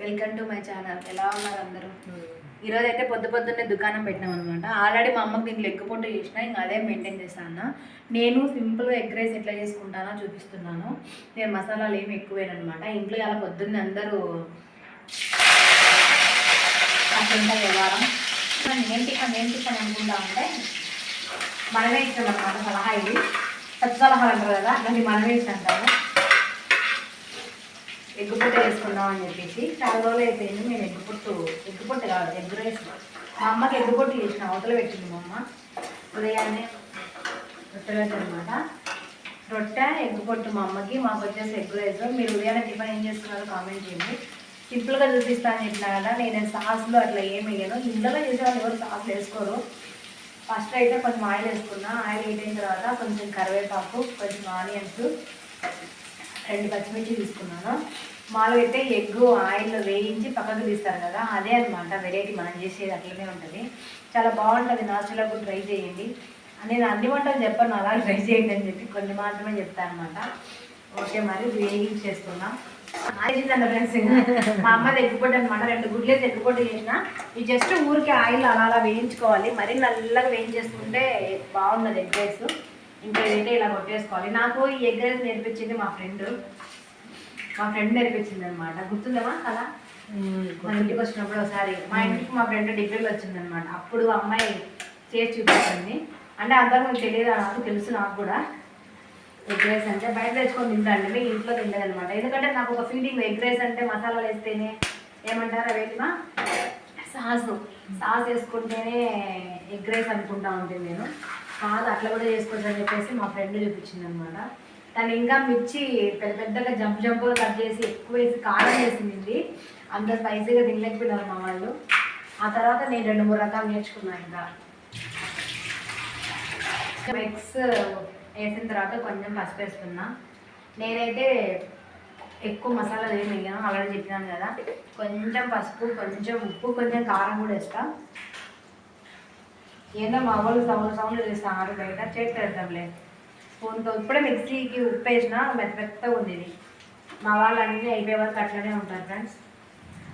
Welcome to my channel. ఎలా ఉన్నారు అందరూ? ఈరోజు అయితే పొద్దు పొద్దున్నే దుకాణం పెట్టినాం అనమాట ఆల్రెడీ మా అమ్మకి ఎగ్ పొట్టు చేసిన ఇంకా అదే మెయింటైన్ చేస్తాను నేను సింపుల్గా ఎగ్ రైస్ ఎట్లా చేసుకుంటానో చూపిస్తున్నాను. నేను మసాలాలు ఏమి ఎక్కువేనమాట ఇంట్లో ఇలా పొద్దున్నే అందరూ అట్లుంటా వ్యవహారం. ఏం టిఫన్ ఏం టిఫన్ అనుకుంటా ఉంటే మనమే ఇష్టం అనమాట సలహా ఇది. పెద్ద సలహాలు అంటారు కదా అట్లాంటి మనమే ఇష్టం అంటారు. ఎగ్గు పుట్ట వేసుకుందాం అని చెప్పేసి చాలా రోజులు అయిపోయింది. మేము ఎగ్గు పుట్టు ఎగ్గు పుట్టు కాదు ఎగ్గు రైస్. మా అమ్మకి ఎగ్గు పుట్టు చేసిన అవతల పెట్టింది మా అమ్మ. ఉదయాన్నే రొట్టె రైస్ అనమాట రొట్టె ఎగ్గు పొట్టు మా అమ్మకి మాకు వచ్చేసి ఎగ్గు రైస్. మీరు ఉదయాన్నే టిఫిన్ ఏం చేస్తున్నారో కామెంట్ చేయండి. సింపుల్గా చూపిస్తాను చెప్పినా కదా నేను సాస్లో అట్లా ఏమి వేయను. ఇంట్లో చేసే ఎవరు సాస్లు వేసుకోరు. ఫస్ట్ అయితే కొంచెం ఆయిల్ వేసుకున్నా. ఆయిల్ వేసిన తర్వాత కొంచెం కరివేపాకు కొంచెం ఆనియన్స్ రెండు పచ్చిమిర్చి తీసుకున్నాను. మామూలుగా అయితే ఎగ్ ఆయిల్ వేయించి పక్కకు తీస్తారు కదా అదే అనమాట వెరైటీ మనం చేసేది అట్లనే ఉంటుంది. చాలా బాగుంటుంది. నాచురల్గా కూడా ట్రై చేయండి. నేను అన్ని వంటలు చెప్పాను అలా ట్రై చేయండి అని చెప్పి కొన్ని మాత్రమే చెప్తాను అనమాట ఓకే మరి వేయించేసుకున్నాం చేసుకుందాం అయిందండి ఫ్రెండ్స్. మా అమ్మ ఎగ్గుపొట్టు అనమాట రెండు గుడ్లేసి ఎగ్గుపొట్టు చేసిన. ఇవి జస్ట్ ఊరికే ఆయిల్ అలా అలా వేయించుకోవాలి. మరీ నల్లగా వేయించేసుకుంటే బాగుండదు ఎగ్ రైస్. ఇంకా ఏంటంటే ఇలా కొట్టేసుకోవాలి. నాకు ఈ ఎగ్ రైస్ నేర్పించింది మా ఫ్రెండ్. మా ఫ్రెండ్ నేర్పించింది అనమాట గుర్తుందమ్మా కదా మా ఇంటికి వచ్చినప్పుడు ఒకసారి మా ఇంటికి మా ఫ్రెండ్ డిగ్రీలో వచ్చింది అనమాట అప్పుడు అమ్మాయి చేసి చూపించింది. అంటే అంతకు తెలియదు నాకు తెలుసు నాకు కూడా. ఎగ్ రైస్ అంటే బయట తెచ్చుకొని తింటాను మీ ఇంట్లో తినలేదు అనమాట ఎందుకంటే నాకు ఒక ఫీలింగ్ ఎగ్ రైస్ అంటే మసాలాలు వేస్తేనే ఏమంటారా వేటిమా సాస్ సాస్ వేసుకుంటేనే ఎగ్ రైస్ అనుకుంటా ఉంటుంది నేను. కాదు అట్లా కూడా చేసుకోవచ్చు అని చెప్పేసి మా ఫ్రెండ్ చూపించింది అనమాట తను ఇంకా మిర్చి పెద్ద పెద్దగా జంప్ జంప్ కట్ చేసి ఎక్కువ వేసి కారం వేసింది అంత స్పైసీగా తినలేకపోయినారు మా వాళ్ళు. ఆ తర్వాత నేను రెండు మూడు రకాలు నేర్చుకున్నాను ఇంకా. ఎగ్స్ వేసిన తర్వాత కొంచెం పసుపు వేసుకున్నా. నేనైతే ఎక్కువ మసాలాలు ఏమి వేయను ఆల్రెడీ చెప్పినాను కదా. కొంచెం పసుపు కొంచెం ఉప్పు కొంచెం కారం కూడా వేస్తాను ఏందో మా వాళ్ళు సౌండ్ సౌండ్ చేస్తాను బయట చేతి వేద్దాంలే స్పూన్తో ఇప్పుడే మిక్సీకి ఉప్పు వేసిన మెత్త మెత్తగా ఉంది ఇది. మా వాళ్ళు అన్నీ అయిపోయే వరకు అట్లనే ఉంటారు ఫ్రెండ్స్.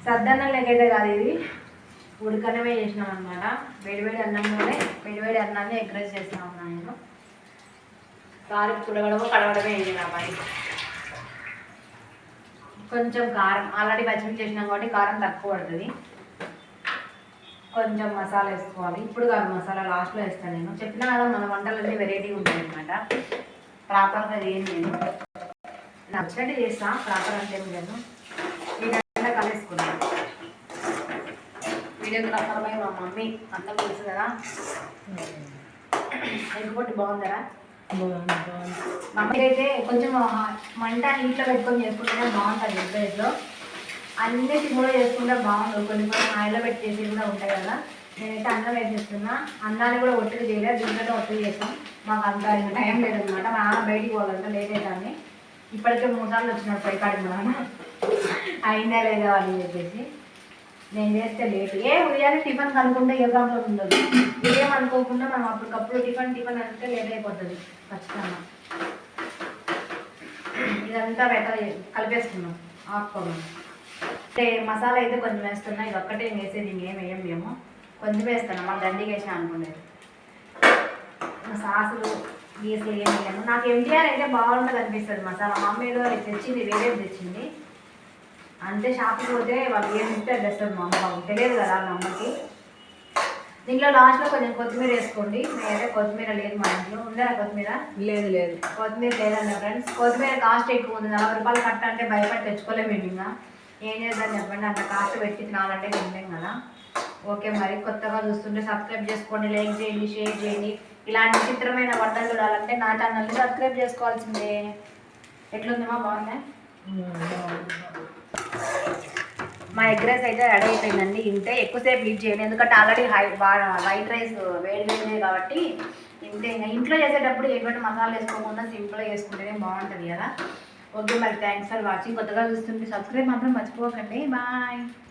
సద్దన్నం లెక్కైతే కాదు ఇది. ఉడకనమే చేసినాం అనమాట వేడివేడి అన్నంలోనే వేడివేడి అన్నాన్ని ఎగ్రెస్ రైస్ చేసినాం నేను. కారం పుడగడము కడగడమే వేయండి నా పని కొంచెం కారం ఆల్రెడీ పచ్చిమిర్చి చేసినాం కాబట్టి కారం తక్కువ పడుతుంది. కొంచెం మసాలా వేసుకోవాలి. ఇప్పుడు కాదు మసాలా లాస్ట్లో వేస్తాను నేను. చెప్పినా కదా మన వంటలన్నీ వెరైటీ ఉంటాయి అనమాట ప్రాపర్గా ఏం నేను నచ్చినట్టు చేస్తా ప్రాపర్ అంటే ఏం లేదు. ఈ కలిసుకున్నాను వీడియోగ్రాఫర్ పై మా మమ్మీ అందరూ తెలుసు కదా. ఎగ్గుపొట్టు బాగుందరా? మమ్మీ అయితే కొంచెం మంట నీటిలో పెట్టుకొని చేసుకుంటేనే బాగుంటుంది ఎగ్రైస్లో అన్నిటి కూడా చేసుకుంటే బాగుంది కొన్ని కొన్ని ఆయిల్లో పెట్టి చేసి కూడా ఉంటాయి కదా. నేనైతే అన్నం వేసేస్తున్నా అన్నాన్ని కూడా ఒత్తిడి చేయలేదు దీంట్లో ఒత్తిడి చేస్తాం మాకు అంత టైం టైం లేదనమాట మా నాన్న బయటికి పోవాలంటే లేట్ అవుతాన్ని ఇప్పటికే మూడు సార్లు వచ్చినాడు పై మా నాన్న అయినా లేదా అని చెప్పేసి. నేను చేస్తే లేట్. ఏ ఉదయాన్నే టిఫిన్ కనుక్కుంటే ఏ ప్రాబ్లం ఉండదు. ఉదయం అనుకోకుండా మనం అప్పటికప్పుడు టిఫిన్ టిఫిన్ అంటే లేట్ అయిపోతుంది. ఖచ్చితంగా. ఇదంతా బెట కలిపేసుకున్నాం ఆపుకోమని మసాలా అయితే కొంచెం వేస్తున్నా ఇది ఒక్కటే వేసేది ఇంకేం వేయం మేము. కొంచెం వేస్తాను మా దండిగా వేసిన అనుకునేది సాసులు గీసులు ఏం వేయను. నాకు ఎంటీఆర్ అయితే బాగుంటుంది అనిపిస్తుంది మసాలా. మా అమ్మ ఏదో తెచ్చింది వేరేది తెచ్చింది. అంతే షాప్కి పోతే వాళ్ళు ఏం ఇస్తే అది తెస్తుంది మా అమ్మ తెలియదు కదా మా అమ్మకి. దీంట్లో లాస్ట్లో కొంచెం కొత్తిమీర వేసుకోండి. నేనైతే కొత్తిమీర లేదు మా ఇంట్లో. ఉందా కొత్తిమీర? లేదు లేదు. కొత్తిమీర లేదండి ఫ్రెండ్స్. కొత్తిమీర కాస్ట్ ఎక్కువ ఉంది. నలభై రూపాయలు కట్ట అంటే భయపడి తెచ్చుకోలేము మేము ఇంకా. ఏం చేద్దాం చెప్పండి అంత కాస్ట్ పెట్టి తినాలంటే తినలేం కదా. ఓకే మరి కొత్తగా చూస్తుంటే సబ్స్క్రైబ్ చేసుకోండి లైక్ చేయండి షేర్ చేయండి. ఇలాంటి చిత్రమైన వంటలు చూడాలంటే నా ఛానల్ని సబ్స్క్రైబ్ చేసుకోవాల్సిందే. ఎట్లుందమ్మా బాగుందా? మా ఎగ్ రైస్ అయితే రెడీ అయిపోయిందండి. ఇంతే ఎక్కువసేపు హీట్ చేయండి ఎందుకంటే ఆల్రెడీ హై వైట్ రైస్ వేడి వేడిదే కాబట్టి ఇంతే. ఇంకా ఇంట్లో చేసేటప్పుడు ఎటువంటి మసాలా వేసుకోకుండా సింపుల్గా చేసుకుంటేనే బాగుంటుంది కదా. ఓకే మరి థ్యాంక్స్ ఫర్ వాచింగ్ కొత్తగా చూస్తుంటే సబ్స్క్రైబ్ మాత్రం మర్చిపోకండి బాయ్